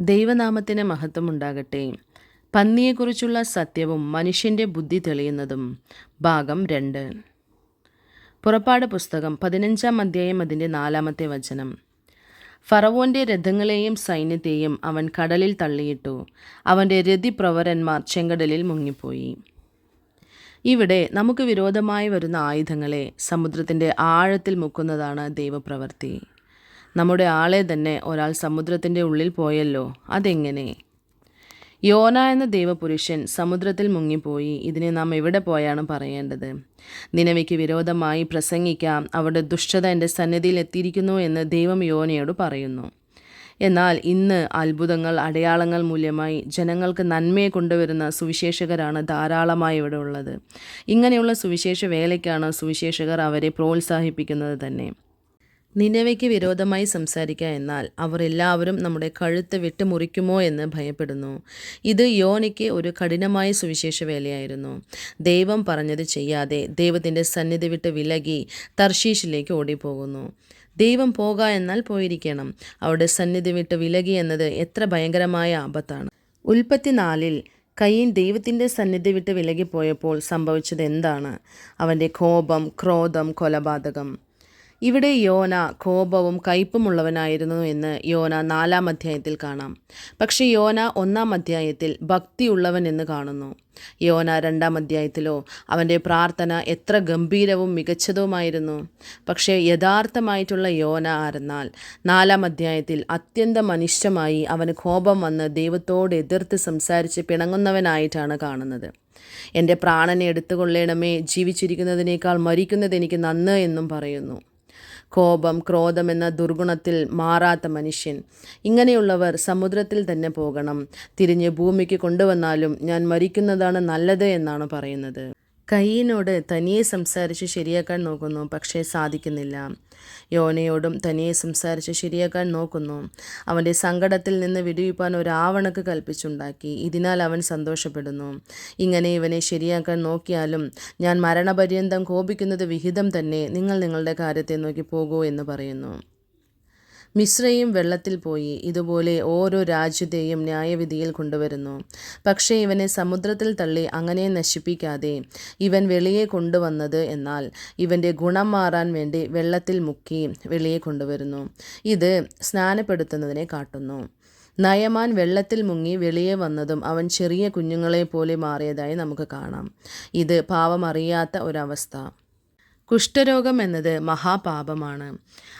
ദൈവനാമത്തിന് മഹത്വമുണ്ടാകട്ടെ. പന്നിയെക്കുറിച്ചുള്ള സത്യവും മനുഷ്യന്റെ ബുദ്ധി തെളിയുന്നതും. ഭാഗം രണ്ട്. പുറപ്പാട് പുസ്തകം പതിനഞ്ചാം അധ്യായം അതിന്റെ നാലാമത്തെ വചനം. ഫറവോന്റെ രഥങ്ങളെയും സൈന്യത്തെയും അവൻ കടലിൽ തള്ളിയിട്ടു. അവന്റെ രതിപ്രവരന്മാർ ചെങ്കടലിൽ മുങ്ങിപ്പോയി. ഇവിടെ നമുക്ക് വിരോധമായി വരുന്ന ആയുധങ്ങളെ സമുദ്രത്തിന്റെ ആഴത്തിൽ മുക്കുന്നതാണ് ദൈവപ്രവൃത്തി. നമ്മുടെ ആളെ തന്നെ ഒരാൾ സമുദ്രത്തിന്റെ ഉള്ളിൽ പോയല്ലോ അതെങ്ങനെ? യോന എന്ന ദൈവപുരുഷൻ സമുദ്രത്തിൽ മുങ്ങിപ്പോയി. ഇതിനെ നാം എവിടെ പോയാണ് പറയേണ്ടത്? നിലവിക്ക് വിരോധമായി പ്രസംഗിക്കാം അവിടെ ദുഷ്ടത എന്റെ സന്നിധിയിൽ എത്തിയിരിക്കുന്നു എന്ന് ദൈവം യോനയോട് പറയുന്നു. എന്നാൽ ഇന്ന് അത്ഭുതങ്ങൾ അടയാളങ്ങൾ മൂല്യമായി ജനങ്ങൾക്ക് നന്മയെ കൊണ്ടുവരുന്ന സുവിശേഷകരാണ് ധാരാളമായി ഇവിടെ ഉള്ളത്. ഇങ്ങനെയുള്ള സുവിശേഷ വേലയ്ക്കാണ് സുവിശേഷകർ അവരെ പ്രോത്സാഹിപ്പിക്കുന്നത് തന്നെ. നിലവയ്ക്ക് വിരോധമായി സംസാരിക്കുക എന്നാൽ അവർ എല്ലാവരും നമ്മുടെ കഴുത്ത് വിട്ടുമുറിക്കുമോ എന്ന് ഭയപ്പെടുന്നു. ഇത് യോനിക്ക് ഒരു കഠിനമായ സുവിശേഷ വേലയായിരുന്നു. ദൈവം പറഞ്ഞത് ചെയ്യാതെ ദൈവത്തിന്റെ സന്നിധി വിട്ട് വിലകി തർശീഷിലേക്ക് ഓടിപ്പോകുന്നു. ദൈവം പോക എന്നാൽ പോയിരിക്കണം. അവിടെ സന്നിധി വിട്ട് വിലകി എന്നത് എത്ര ഭയങ്കരമായ ആപത്താണ്. ഉൽപ്പത്തി നാലിൽ കയ്യൻ ദൈവത്തിന്റെ സന്നിധി വിട്ട് വിലകിപ്പോയപ്പോൾ സംഭവിച്ചത് എന്താണ് അവന്റെ കോപം ക്രോധം കൊലപാതകം. ഇവിടെ യോന കോപവും കയ്പുമുള്ളവനായിരുന്നു എന്ന് യോന നാലാം അധ്യായത്തിൽ കാണാം. പക്ഷേ യോന ഒന്നാം അധ്യായത്തിൽ ഭക്തിയുള്ളവൻ എന്ന് കാണുന്നു. യോന രണ്ടാം അധ്യായത്തിലോ അവന്റെ പ്രാർത്ഥന എത്ര ഗംഭീരവും മികച്ചതുമായിരുന്നു. പക്ഷേ യഥാർത്ഥമായിട്ടുള്ള യോന ആരെന്നാൽ നാലാം അധ്യായത്തിൽ അത്യന്തം അനിഷ്ടമായി അവന് കോപം വന്ന് ദൈവത്തോട് എതിർത്ത് സംസാരിച്ച് പിണങ്ങുന്നവനായിട്ടാണ് കാണുന്നത്. എന്റെ പ്രാണനെ എടുത്തുകൊള്ളണമേ ജീവിച്ചിരിക്കുന്നതിനേക്കാൾ മരിക്കുന്നത് എനിക്ക് നന്ന് എന്നും പറയുന്നു. കോപം ക്രോധം എന്ന ദുർഗുണത്തിൽ മാറാത്ത മനുഷ്യൻ. ഇങ്ങനെയുള്ളവർ സമുദ്രത്തിൽ തന്നെ പോകണം. തിരിഞ്ഞ് ഭൂമിക്ക് കൊണ്ടുവന്നാലും ഞാൻ മരിക്കുന്നതാണ് നല്ലത് എന്നാണ് പറയുന്നത്. കയ്യിനോട് തനിയെ സംസാരിച്ച് ശരിയാക്കാൻ നോക്കുന്നു പക്ഷേ സാധിക്കുന്നില്ല. യോനയോടും തനിയെ സംസാരിച്ച് ശരിയാക്കാൻ നോക്കുന്നു. അവന്റെ സങ്കടത്തിൽ നിന്ന് വിടുവിപ്പാൻ ഒരാവണക്ക് കൽപ്പിച്ചുണ്ടാക്കി. ഇതിനാൽ അവൻ സന്തോഷപ്പെടുന്നു. ഇങ്ങനെ ഇവനെ ശരിയാക്കാൻ നോക്കിയാലും ഞാൻ മരണപര്യന്തം കോപിക്കുന്നത് വിഹിതം തന്നെ. നിങ്ങൾ നിങ്ങളുടെ കാര്യത്തെ നോക്കി പോകൂ എന്ന് പറയുന്നു. മിശ്രയും വെള്ളത്തിൽ പോയി. ഇതുപോലെ ഓരോ രാജ്യത്തെയും ന്യായവിധിയിൽ കൊണ്ടുവരുന്നു. പക്ഷേ ഇവനെ സമുദ്രത്തിൽ തള്ളി അങ്ങനെ നശിപ്പിക്കാതെ ഇവൻ വെളിയെ കൊണ്ടുവന്നത് എന്നാൽ ഇവന്റെ ഗുണം മാറാൻ വേണ്ടി വെള്ളത്തിൽ മുക്കി വെളിയെ കൊണ്ടുവരുന്നു. ഇത് സ്നാനപ്പെടുത്തുന്നതിനെ കാട്ടുന്നു. നയമാൻ വെള്ളത്തിൽ മുങ്ങി വെളിയെ വന്നതും അവൻ ചെറിയ കുഞ്ഞുങ്ങളെ പോലെ മാറിയതായി നമുക്ക് കാണാം. ഇത് പാവമറിയാത്ത ഒരവസ്ഥ. കുഷ്ഠരോഗം എന്നത് മഹാപാപമാണ്.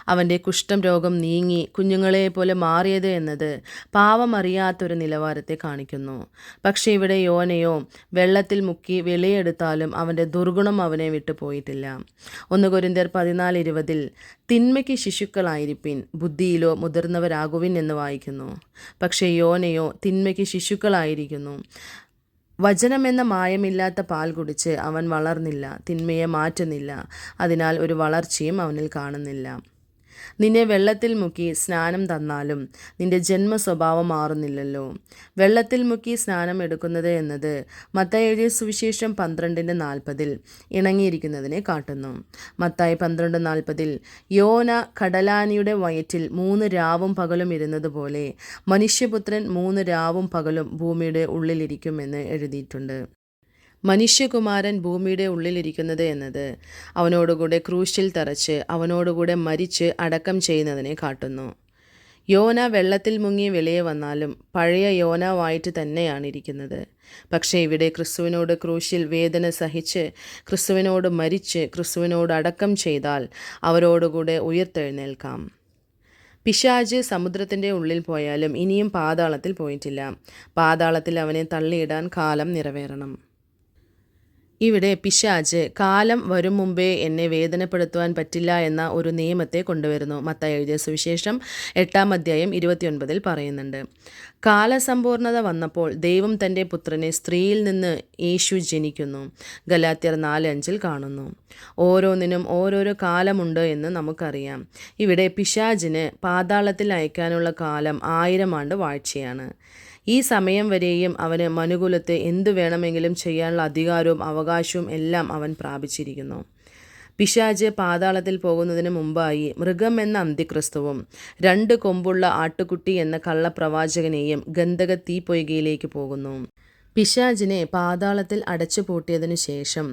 അവന്റെ കുഷ്ഠം രോഗം നീങ്ങി കുഞ്ഞുങ്ങളെ പോലെ മാറിയത് എന്നത് പാവമറിയാത്തൊരു നിലവാരത്തെ കാണിക്കുന്നു. പക്ഷേ ഇവിടെ യോനയോ വെള്ളത്തിൽ മുക്കി വെളിയെടുത്താലും അവന്റെ ദുർഗുണം അവനെ വിട്ടു പോയിട്ടില്ല. ഒന്ന് കുരിന്തർ പതിനാല് ഇരുപതിൽ തിന്മയ്ക്ക് ശിശുക്കളായിരിപ്പിൻ ബുദ്ധിയിലോ മുതിർന്നവരാകുവിൻ എന്ന് വായിക്കുന്നു. പക്ഷേ യോനയോ തിന്മയ്ക്ക് ശിശുക്കളായിരിക്കുന്നു. വചനമെന്ന മായമില്ലാത്ത പാൽ കുടിച്ച് അവൻ വളർന്നില്ല തിന്മയെ മാറ്റുന്നില്ല. അതിനാൽ ഒരു വളർച്ചയും അവനിൽ കാണുന്നില്ല. നിന്നെ വെള്ളത്തിൽ മുക്കി സ്നാനം തന്നാലും നിന്റെ ജന്മ സ്വഭാവം മാറുന്നില്ലല്ലോ. വെള്ളത്തിൽ മുക്കി സ്നാനം എടുക്കുന്നത് എന്നത് മത്തായി എഴുതിയ സുവിശേഷം പന്ത്രണ്ടിന്റെ നാൽപ്പതിൽ ഇണങ്ങിയിരിക്കുന്നതിനെ കാട്ടുന്നു. മത്തായി പന്ത്രണ്ട് നാൽപ്പതിൽ യോന കടലാനിയുടെ വയറ്റിൽ മൂന്ന് രാവും പകലും ഇരുന്നതുപോലെ മനുഷ്യപുത്രൻ മൂന്ന് രാവും പകലും ഭൂമിയുടെ ഉള്ളിലിരിക്കുമെന്ന് എഴുതിയിട്ടുണ്ട്. മനുഷ്യകുമാരൻ ഭൂമിയുടെ ഉള്ളിലിരിക്കുന്നത് എന്നത് അവനോടുകൂടെ ക്രൂശിൽ തറച്ച് അവനോടുകൂടെ മരിച്ച് അടക്കം ചെയ്യുന്നതിനെ കാട്ടുന്നു. യോന വെള്ളത്തിൽ മുങ്ങി വെളിയെ വന്നാലും പഴയ യോനാവായിട്ട് തന്നെയാണ് ഇരിക്കുന്നത് പക്ഷേ ഇവിടെ ക്രിസ്തുവിനോട് ക്രൂശിൽ വേദന സഹിച്ച് ക്രിസ്തുവിനോട് മരിച്ച് ക്രിസ്തുവിനോട് അടക്കം ചെയ്താൽ അവരോടുകൂടെ ഉയർത്തെഴുന്നേൽക്കാം. പിശാജ് സമുദ്രത്തിന്റെ ഉള്ളിൽ പോയാലും ഇനിയും പാതാളത്തിൽ പോയിട്ടില്ല. പാതാളത്തിൽ അവനെ തള്ളിയിടാൻ കാലം നിറവേറണം. ഇവിടെ പിശാജ് കാലം വരും മുമ്പേ എന്നെ വേദനപ്പെടുത്തുവാൻ പറ്റില്ല എന്ന ഒരു നിയമത്തെ കൊണ്ടുവരുന്നു. മത്തായി എഴുതിയ സുവിശേഷം എട്ടാം അധ്യായം ഇരുപത്തിയൊൻപതിൽ പറയുന്നുണ്ട്. കാലസമ്പൂർണത വന്നപ്പോൾ ദൈവം തന്റെ പുത്രനെ സ്ത്രീയിൽ നിന്ന് യേശു ജനിക്കുന്നു. ഗലാത്യർ നാല് അഞ്ചിൽ കാണുന്നു. ഓരോന്നിനും ഓരോരോ കാലമുണ്ട് എന്ന് നമുക്കറിയാം. ഇവിടെ പിശാജിന് പാതാളത്തിൽ അയക്കാനുള്ള കാലം ആയിരം ആണ്ട് വാഴ്ചയാണ്. ഈ സമയം വരെയും അവന് മനുകുലത്തെ എന്തു വേണമെങ്കിലും ചെയ്യാനുള്ള അധികാരവും അവകാശവും എല്ലാം അവൻ പ്രാപിച്ചിരിക്കുന്നു. പിശാജ് പാതാളത്തിൽ പോകുന്നതിന് മുമ്പായി മൃഗം എന്ന അന്തിക്രിസ്തുവും രണ്ട് കൊമ്പുള്ള ആട്ടുകുട്ടി എന്ന കള്ളപ്രവാചകനെയും ഗന്ധക തീപ്പൊയ്കയിലേക്ക് പോകുന്നു. പിശാജിനെ പാതാളത്തിൽ അടച്ചു പൂട്ടിയതിനു ശേഷം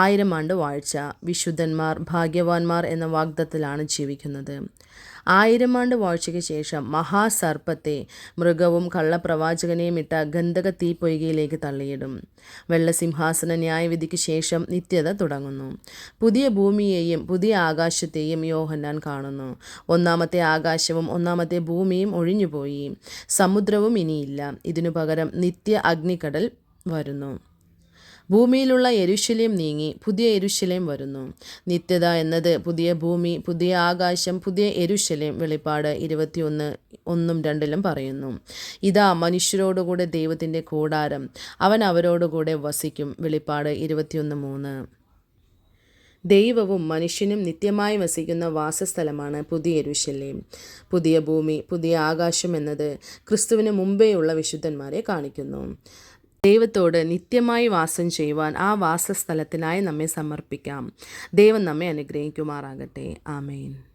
ആയിരം ആണ്ട് വാഴ്ച വിശുദ്ധന്മാർ ഭാഗ്യവാന്മാർ എന്ന വാഗ്ദത്തിലാണ് ജീവിക്കുന്നത്. ആയിരം ആണ്ട് വാഴ്ചയ്ക്ക് ശേഷം മഹാസർപ്പത്തെ മൃഗവും കള്ളപ്രവാചകനെയും ഇട്ട ഗന്ധക തീപ്പൊയ്കയിലേക്ക് തള്ളിയിടും. വെള്ളസിംഹാസന ന്യായവിധിക്ക് ശേഷം നിത്യത തുടങ്ങുന്നു. പുതിയ ഭൂമിയെയും പുതിയ ആകാശത്തെയും യോഹന്നാൻ കാണുന്നു. ഒന്നാമത്തെ ആകാശവും ഒന്നാമത്തെ ഭൂമിയും ഒഴിഞ്ഞുപോയി. സമുദ്രവും ഇനിയില്ല. ഇതിനു പകരം നിത്യ അഗ്നിക്കടൽ വരുന്നു. ഭൂമിയിലുള്ള എരുശലേം നീങ്ങി പുതിയ എരുശലേം വരുന്നു. നിത്യത എന്നത് പുതിയ ഭൂമി പുതിയ ആകാശം പുതിയ എരുശലേം വെളിപ്പാട് ഇരുപത്തിയൊന്ന് ഒന്നും രണ്ടിലും പറയുന്നു. ഇതാ മനുഷ്യരോടുകൂടെ ദൈവത്തിന്റെ കൂടാരം അവൻ അവരോടുകൂടെ വസിക്കും. വെളിപ്പാട് ഇരുപത്തിയൊന്ന് മൂന്ന്. ദൈവവും മനുഷ്യനും നിത്യമായി വസിക്കുന്ന വാസസ്ഥലമാണ് പുതിയ എരുശലേം പുതിയ ഭൂമി പുതിയ ആകാശം എന്നത് ക്രിസ്തുവിന് മുമ്പേയുള്ള വിശുദ്ധന്മാരെ കാണിക്കുന്നു. ദൈവത്തോട് നിത്യമായി വാസം ചെയ്യുവാൻ ആ വാസസ്ഥലത്തിനായി നമ്മെ സമർപ്പിക്കാം. ദൈവം നമ്മെ അനുഗ്രഹിക്കുമാറാകട്ടെ. ആമേൻ.